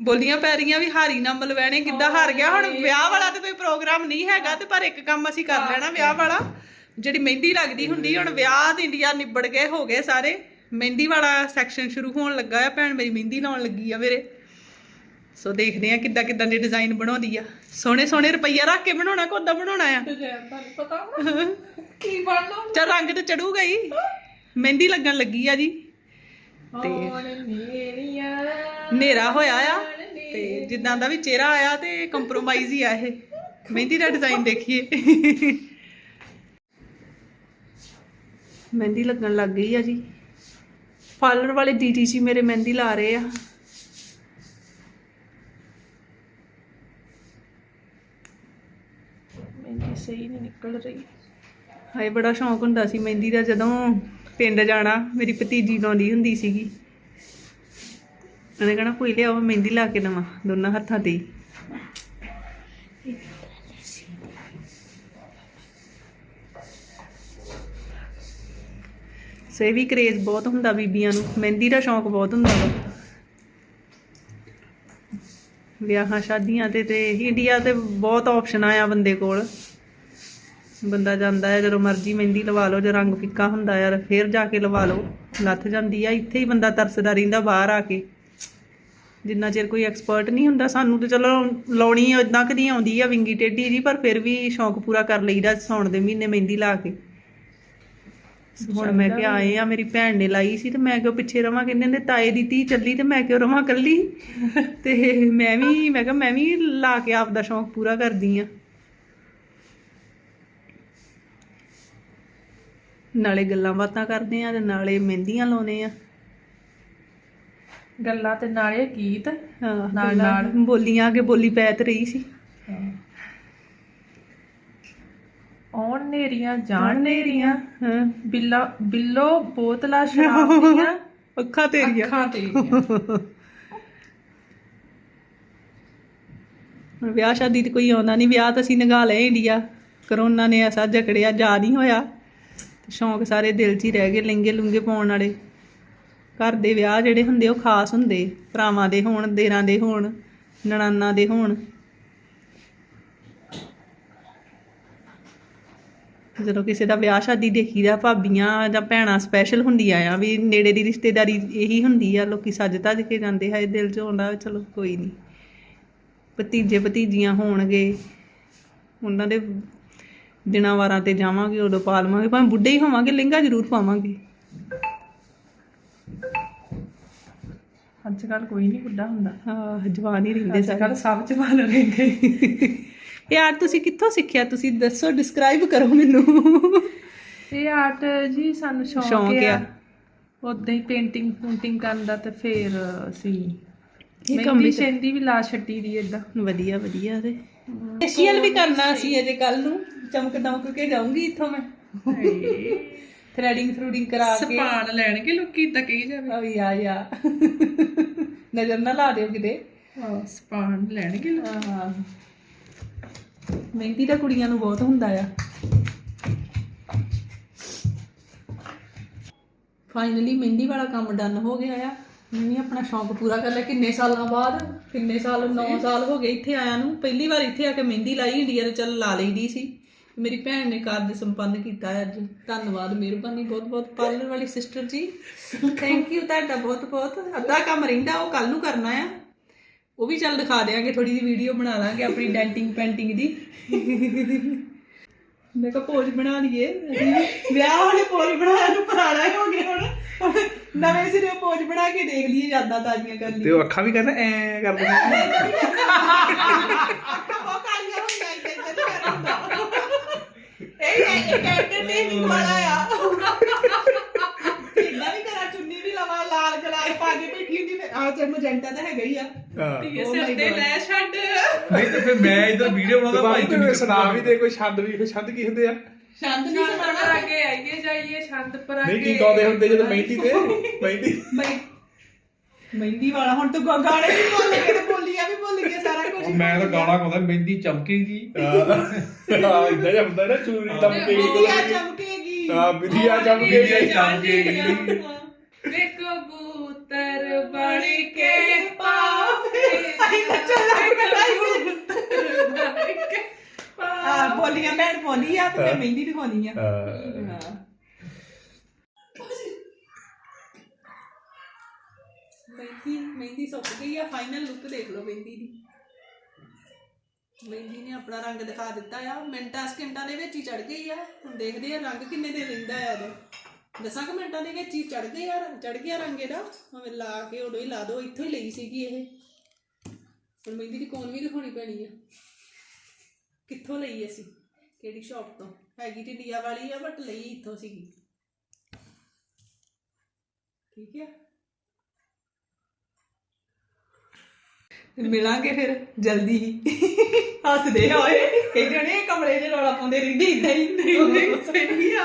ਬੋਲੀਆਂ ਪੈ ਰਹੀਆਂ ਵੀ ਹਾਰੀ ਨਾ ਮਲਵੈਣੇ ਕਿੱਦਾਂ ਹਾਰ ਗਿਆ। ਹੁਣ ਵਿਆਹ ਵਾਲਾ ਤੇ ਕੋਈ ਪ੍ਰੋਗਰਾਮ ਨਹੀਂ ਹੈਗਾ ਤੇ ਪਰ ਇੱਕ ਕੰਮ ਅਸੀਂ ਕਰ ਲੈਣਾ ਵਿਆਹ ਵਾਲਾ। ਜਿਹੜੀ ਮਹਿੰਦੀ ਲੱਗਦੀ ਹੁੰਦੀ ਹੁਣ ਵਿਆਹ ਤੇ ਇੰਡੀਆ ਨਿਬੜ ਗਏ ਹੋ ਗਏ ਸਾਰੇ। ਮਹਿੰਦੀ ਵਾਲਾ ਸੈਕਸ਼ਨ ਸ਼ੁਰੂ ਹੋਣ ਲੱਗਾ ਆ ਭੈਣ ਮੇਰੀ ਮਹਿੰਦੀ ਲਾਉਣ ਲੱਗੀ ਆ ਮੇਰੇ ਸੋ ਦੇਖਦੇ ਆ ਕਿੱਦਾਂ ਕਿੱਦਾਂ ਦੇ ਡਿਜ਼ਾਈਨ ਬਣਾਉਂਦੀ ਆ। ਸੋਹਣੇ ਸੋਹਣੇ ਰੁਪਈਆ ਰੱਖ ਕੇ ਬਣਾਉਣਾ ਕੋਦਾ ਬਣਾਉਣਾ ਆ? ਪਤਾ ਕੀ ਬਣਨਾ ਚਾ ਰੰਗ ਤੇ ਚੜੂਗਾ ਹੀ। ਮਹਿੰਦੀ ਲੱਗਣ ਲੱਗੀ ਆ ਜੀ। ਤੇ ਹਨੇਰਾ ਹੋਇਆ ਆ। ਤੇ ਜਿੱਦਾਂ ਦਾ ਵੀ ਚਿਹਰਾ ਆਇਆ ਤੇ ਕੰਪਰੋਮਾਈਜ਼ ਹੀ ਆ ਇਹ। ਮਹਿੰਦੀ ਦਾ ਡਿਜ਼ਾਈਨ ਦੇਖੀਏ। ਮਹਿੰਦੀ ਲੱਗਣ ਲੱਗ ਗਈ ਆ ਜੀ। ਪਾਰਲਰ ਵਾਲੇ ਦੀਦੀ ਜੀ ਮੇਰੇ ਮਹਿੰਦੀ ਲਾ ਰਹੇ ਆ। ਮਹਿੰਦੀ ਸਹੀ ਨਹੀਂ ਨਿਕਲ ਰਹੀ। ਹਾਏ, ਬੜਾ ਸ਼ੌਂਕ ਹੁੰਦਾ ਸੀ ਮਹਿੰਦੀ ਦਾ ਜਦੋਂ ਪਿੰਡ ਜਾਣਾ, ਮੇਰੀ ਭਤੀਜੀ ਲਾਉਂਦੀ ਹੁੰਦੀ ਸੀਗੀ। ਉਹਨੇ ਕਹਣਾ ਕੋਈ ਲਿਆਓ, ਮੈਂ ਮਹਿੰਦੀ ਲਾ ਕੇ ਦਵਾਂ, ਦੋਨਾਂ ਹੱਥਾਂ ਤੇ ਸੋ ਇਹ ਵੀ ਕਰੇਜ਼ ਬਹੁਤ ਹੁੰਦਾ ਬੀਬੀਆਂ ਨੂੰ, ਮਹਿੰਦੀ ਦਾ ਸ਼ੌਂਕ ਬਹੁਤ ਹੁੰਦਾ ਵਾ। ਵਿਆਹਾਂ, ਸ਼ਾਦੀਆਂ ਤੇ ਤੇ ਇੰਡੀਆ ਤੇ ਬਹੁਤ ਆਪਸ਼ਨ ਆ ਬੰਦੇ ਕੋਲ। ਬੰਦਾ ਜਾਂਦਾ ਹੈ, ਜਦੋਂ ਮਰਜ਼ੀ ਮਹਿੰਦੀ ਲਵਾ ਲਓ, ਜੇ ਰੰਗ ਫਿੱਕਾ ਹੁੰਦਾ ਯਾਰ, ਫੇਰ ਜਾ ਕੇ ਲਵਾ ਲਓ। ਲੱਥ ਜਾਂਦੀ ਆ, ਇੱਥੇ ਹੀ ਬੰਦਾ ਤਰਸਦਾ ਰਹਿੰਦਾ ਬਾਹਰ ਆ ਕੇ। ਜਿੰਨਾ ਚਿਰ ਕੋਈ ਐਕਸਪਰਟ ਨਹੀਂ ਹੁੰਦਾ ਸਾਨੂੰ ਤੇ ਚਲੋ ਲਾਉਣੀ ਇਦਾਂ ਕਦੀ ਆਉਂਦੀ ਆ ਵਿੰਗੀ ਟੇਢੀ ਜੀ ਪਰ ਫਿਰ ਵੀ ਸ਼ੌਂਕ ਪੂਰਾ ਕਰ ਲਈਦਾ ਸੌਣ ਦੇ ਮਹੀਨੇ ਮਹਿੰਦੀ ਲਾ ਕੇ। ਹੁਣ ਮੈਂ ਕਿਹਾ ਆਏ ਆ ਮੇਰੀ ਭੈਣ ਨੇ ਲਾਈ ਸੀ ਤੇ ਮੈਂ ਕਿਹਾ ਪਿੱਛੇ ਰਵਾਂ ਕਹਿੰਦੇ ਨੇ ਤਾਏ ਦੀ ਧੀ ਚੱਲੀ ਤੇ ਮੈਂ ਕਿਹਾ ਰਵਾਂ ਕੱਲੀ ਤੇ ਮੈਂ ਵੀ ਮੈਂ ਕਿਹਾ ਮੈਂ ਵੀ ਲਾ ਕੇ ਆਪ ਦਾ ਸ਼ੌਂਕ ਪੂਰਾ ਕਰਦੀ ਆ। ਨਾਲੇ ਗੱਲਾਂ ਬਾਤਾਂ ਕਰਦੇ ਆ ਤੇ ਨਾਲੇ ਮਹਿੰਦੀਆਂ ਲਾਉਨੇ ਆ। ਗੱਲਾਂ ਤੇ ਨਾਲੇ ਗੀਤ ਹਾਂ, ਨਾਲ- ਨਾਲ। ਬੋਲੀਆਂ ਅੱਗੇ ਬੋਲੀ ਪੈ ਤੇ ਰਹੀ ਸੀ। ਆਉਣ ਨੇਰੀਆਂ ਜਾਣ ਨੇਰੀਆਂ ਬਿੱਲਾ ਬਿੱਲੋ ਬੋਤਲਾ ਸ਼ਰਾਬ ਦੀਆਂ। ਅੱਖਾਂ ਤੇਰੀਆਂ। ਅੱਖਾਂ ਤੇਰੀਆਂ। ਵਿਆਹ ਸ਼ਾਦੀ ਤੇ ਕੋਈ ਆਉਂਦਾ ਨਹੀਂ ਵਿਆਹ ਤਾਂ ਅਸੀਂ ਨਗਾ ਲਏ ਇੰਡੀਆ। ਕਰੋਨਾ ਨੇ ਐਸਾ ਜਕੜਿਆ ਜਾ ਨਹੀਂ ਹੋਇਆ। ਸ਼ੌਂਕ ਸਾਰੇ ਦਿਲ 'ਚ ਹੀ ਰਹਿ ਗਏ ਲਹਿੰਗੇ ਲੁੰਗੇ ਪਾਉਣ ਵਾਲੇ। ਘਰ ਦੇ ਵਿਆਹ ਜਿਹੜੇ ਹੁੰਦੇ ਉਹ ਖਾਸ ਹੁੰਦੇ। ਭਰਾਵਾਂ ਦੇ ਹੋਣ, ਦੇਰਾਂ ਦੇ ਹੋਣ, ਨਣਾਨਾਂ ਦੇ ਹੋਣ। ਜਦੋਂ ਕਿਸੇ ਦਾ ਵਿਆਹ ਸ਼ਾਦੀ ਦੇਖੀਦਾ ਭਾਬੀਆਂ ਜਾਂ ਭੈਣਾਂ ਸਪੈਸ਼ਲ ਹੁੰਦੀਆਂ ਆ, ਵੀ ਨੇੜੇ ਦੀ ਰਿਸ਼ਤੇਦਾਰੀ ਇਹੀ ਹੁੰਦੀ ਆ, ਲੋਕੀ ਸੱਜ ਧੱਜ ਕੇ ਜਾਂਦੇ ਹੈ ਦਿਲ 'ਚ ਆਉਂਦਾ, ਚਲੋ ਕੋਈ ਨਹੀਂ ਭਤੀਜੇ ਭਤੀਜੀਆਂ ਹੋਣਗੇ, ਉਹਨਾਂ ਦੇ ਦਿਨਾਂ ਵਾਰਾਂ ਤੇ ਜਾਵਾਂਗੇ, ਉਦੋਂ ਪਾ ਲਵਾਂਗੇ, ਭਾਵੇਂ ਬੁੱਢੇ ਹੀ ਹੋਵਾਂਗੇ, ਲਹਿੰਗਾ ਜ਼ਰੂਰ ਪਾਵਾਂਗੇ। ਅੱਜ ਕੱਲ ਕੋਈ ਨਹੀਂ ਬੁੱਢਾ ਹੁੰਦਾ। ਹਾਂ ਜਵਾਨ ਹੀ ਰਹਿੰਦੇ ਅੱਜ ਕੱਲ ਸਭ ਜਵਾਨ ਰਹਿੰਦੇ। ਯਾਰ ਤੁਸੀਂ ਕਿੱਥੋਂ ਸਿੱਖਿਆ? ਤੁਸੀਂ ਦੱਸੋ ਡਿਸਕ੍ਰਾਈਬ ਕਰੋ ਮੈਨੂੰ। ਇਹ ਆਰਟ ਜੀ ਸਾਨੂੰ ਸ਼ੌਂਕ ਆ। ਉਦਾਂ ਹੀ ਪੇਂਟਿੰਗ ਪੂੰਟਿੰਗ ਕਰਨ ਦਾ ਤੇ ਫਿਰ ਅਸੀਂ ਇਹ ਕੰਮ ਮਹਿੰਦੀ ਵੀ ਲਾ ਛੱਡੀ ਦੀ ਏਦਾਂ। ਵਧੀਆ ਵਧੀਆ ਤੇ। ਫੇਸ਼ੀਅਲ ਵੀ ਕਰਨਾ ਸੀ ਅਜੇ ਕੱਲ ਨੂੰ। ਚਮਕ ਦਮਕ ਕੇ ਜਾਊਂਗੀ ਇੱਥੋਂ ਮੈਂ। ਥ੍ਰੈਡਿੰਗ ਥਰੂਡਿੰਗ ਕਰਾ ਕੇ। ਸਪਾਨ ਲੈਣਗੇ ਲੋਕੀ ਤਾਂ ਕਹੀ ਜਾਵੇ। ਆ ਆ ਜਾ ਨਜ਼ਰ ਨਾ ਲਾ ਦਿਓ ਕਿਤੇ। ਹਾਂ ਸਪਾਨ ਲੈਣਗੇ ਲੋਕੀ। ਹਾਂ ਮਹਿੰਦੀ ਦਾ ਕੁੜੀਆਂ ਨੂੰ ਬਹੁਤ ਹੁੰਦਾ ਆ। ਫਾਈਨਲੀ ਮਹਿੰਦੀ ਵਾਲਾ ਕੰਮ ਡਨ ਹੋ ਗਿਆ ਆ। ਮੈਂ ਆਪਣਾ ਸ਼ੌਂਕ ਪੂਰਾ ਕਰ ਲਿਆ। ਕਿੰਨੇ ਸਾਲਾਂ ਬਾਅਦ ਕਿੰਨੇ ਸਾਲ 9 ਸਾਲ ਹੋ ਗਏ ਇੱਥੇ ਆਇਆ ਨੂੰ। ਪਹਿਲੀ ਵਾਰ ਇੱਥੇ ਆ ਕੇ ਮਹਿੰਦੀ ਲਾਈ ਇੰਡੀਆ ਤੇ ਚੱਲ ਲਾ ਲਈਦੀ ਸੀ। ਮੇਰੀ ਭੈਣ ਨੇ ਕਾਰਜ ਸੰਪੰਨ ਕੀਤਾ ਹੈ ਅੱਜ। ਧੰਨਵਾਦ ਮਿਹਰਬਾਨੀ ਬਹੁਤ ਬਹੁਤ। ਪਾਰਲਰ ਵਾਲੀ ਸਿਸਟਰ ਜੀ ਥੈਂਕ ਯੂ ਤੁਹਾਡਾ ਬਹੁਤ ਬਹੁਤ। ਅੱਧਾ ਕੰਮ ਰਹਿੰਦਾ ਉਹ ਕੱਲ ਨੂੰ ਕਰਨਾ ਆ। ਉਹ ਵੀ ਚੱਲ ਦਿਖਾ ਦੇਾਂਗੇ ਥੋੜੀ ਜਿਹੀ ਵੀਡੀਓ ਬਣਾ ਲਾਂਗੇ ਆਪਣੀ ਡੈਂਟਿੰਗ ਪੈਂਟਿੰਗ ਦੀ। ਮੈਂ ਕਿਹਾ ਪੋਜ ਬਣਾ ਲਈਏ। ਵਿਆਹ ਵਾਲੇ ਪੋਜ ਬਣਾਇਆ ਨੂੰ ਪੁਰਾਣਾ ਹੀ ਗਿਆ ਹੁਣ। ਨਵੇਂ ਸਿਰੇ ਪੋਜ ਬਣਾ ਕੇ ਦੇਖ ਲਈਏ ਯਾਦਾਂ ਤਾਜ਼ੀਆਂ ਕਰ ਤੇ ਲਈਏ ਉਹ ਅੱਖਾਂ ਵੀ ਕਹਿੰਦਾ ਐ ਕਰਦੇ ਅੱਖਾਂ ਬਹੁਤ ਕਾਲੀਆਂ ਹੋ ਗਈਆਂ ਇੱਦਾਂ ਇੱਦਾਂ ਨਹੀਂ ਕਰਦਾ ਇਹ ਇਹ ਐਂਟਰਟੇਨਿੰਗ ਵਾਲਾ ਆ ਇੰਨਾ ਵੀ ਕਰਾ ਚੁੰਨੀ ਵੀ ਲਵਾ ਲਾਲ ਗਲਾਲ ਪਾ ਕੇ ਬੈਠੀ ਹੁੰਦੀ ਫਿਰ ਆ ਤੇ ਮਜੈਂਟਾ ਤਾਂ ਹੈਗਾ ਹੀ ਆ ਹਾਂ ਧੀਏ Oh ਸਿਰ my ਤੇ God. ਲੈ ਛੱਡ। ਨਹੀਂ ਤੇ ਫਿਰ ਮੈਂ ਇਧਰ ਵੀਡੀਓ ਬਣਾਉਂਦਾ ਭਾਈ ਤੂੰ ਸੁਣਾ ਵੀ ਦੇ ਕੋਈ ਛੰਦ ਵੀ ਕੋਈ ਛੰਦ ਕੀ ਹੁੰਦੇ ਆ? ਸ਼ਾਂਤ ਨਹੀਂ ਛੰਦ ਪਰ ਅੱਗੇ ਆਈਏ ਜਾਈਏ ਛੰਦ ਪਰ ਨਹੀਂ ਅੱਗੇ ਕੀ ਗਾਉਂਦੇ ਹੁੰਦੇ ਜਦੋਂ ਮਹਿੰਦੀ ਤੇ? ਮਹਿੰਦੀ? ਮਹਿੰਦੀ ਵਾਲਾ ਹੁਣ ਤਾਂ ਗਾ- ਗਾਣੇ ਵੀ ਭੁੱਲ ਗਏ ਤੇ ਭੁੱਲ ਗਏ ਸਾਰਾ ਕੁਝ ਉਹ ਮੈਂ ਤਾਂ ਗਾਣਾ ਗਾਉਂਦਾ ਮਹਿੰਦੀ ਚਮਕੇਗੀ ਹਾਂ ਇਦਾਂ ਜਿਹਾ ਹੁੰਦਾ ਨਾ ਚੂਰੀ ਚਮਕੇਗੀ ਵਿਧੀਆ ਚਮਕੇਗੀ। ਹਾਂ ਵਿਧੀਆ ਚਮਕੇਗੀ। ਚਮਕੇਗੀ। ਵੇ ਕਬੂਤਰ ਬਣ ਕੇ ਪਾਵੇ ਚਲਾ ਕਰਾਈ ਬੋਲੀਆਂ ਮੈਂ ਬੋਲੀਆਂ ਤੇ ਮੈਂ ਮਹਿੰਦੀ ਦਿਖਾਉਣੀ ਆ। ਹਾਂ। ਮਹਿੰਦੀ ਮਹਿੰਦੀ ਸੁੱਕ ਗਈ ਆ ਫਾਈਨਲ ਲੁੱਕ ਦੇਖ ਲਓ ਮਹਿੰਦੀ ਦੀ। ਮਹਿੰਦੀ ਨੇ ਆਪਣਾ ਰੰਗ ਦਿਖਾ ਦਿੱਤਾ ਆ। ਮਿੰਟਾਂ, ਸਕਿੰਟਾਂ ਦੇ ਵਿੱਚ ਹੀ ਚੜ ਗਈ ਆ। ਹੁਣ ਦੇਖਦੇ ਆ ਰੰਗ ਕਿੰਨੇ ਦੇ ਰਹਿੰਦਾ ਆ ਇਹਦਾ ਦਸਾਂ ਕੁ ਮਿੰਟਾਂ ਦੇ ਵਿੱਚ ਹੀ ਚੜ ਗਈ ਆ ਚੜ ਗਿਆ ਰੰਗ ਇਹਦਾ। ਭਾਵੇਂ ਲਾ ਕੇ ਉਦੋਂ ਹੀ ਲਾ ਦੋ, ਇੱਥੋਂ ਹੀ ਲਈ ਸੀਗੀ ਇਹ। ਹੁਣ ਮਹਿੰਦੀ ਦੀ ਕੋਨ ਵੀ ਦਿਖਾਉਣੀ ਪੈਣੀ ਆ? ਕਿੱਥੋਂ ਲਈ ਅਸੀਂ? ਕਿਹੜੀ ਸ਼ਾਪ ਤੋਂ? ਹੈਗੀ ਢਿੱਡੀਆ ਵਾਲੀ ਆ ਬਟ ਲਈ ਇੱਥੋਂ ਸੀਗੀ। ਠੀਕ ਹੈ ਮਿਲਾਂਗੇ ਫਿਰ, ਜਲਦੀ ਹੀ। ਹੱਸਦੇ ਹੋਏ। ਕਹਿੰਦੇ ਹੋਣੇ ਕਮਰੇ 'ਚ ਰੌਲਾ ਪਾਉਂਦੇ ਰਹਿੰਦੇ ਇਦਾਂ ਹੀ ਨਹੀਂ ਸਹੀ ਆ।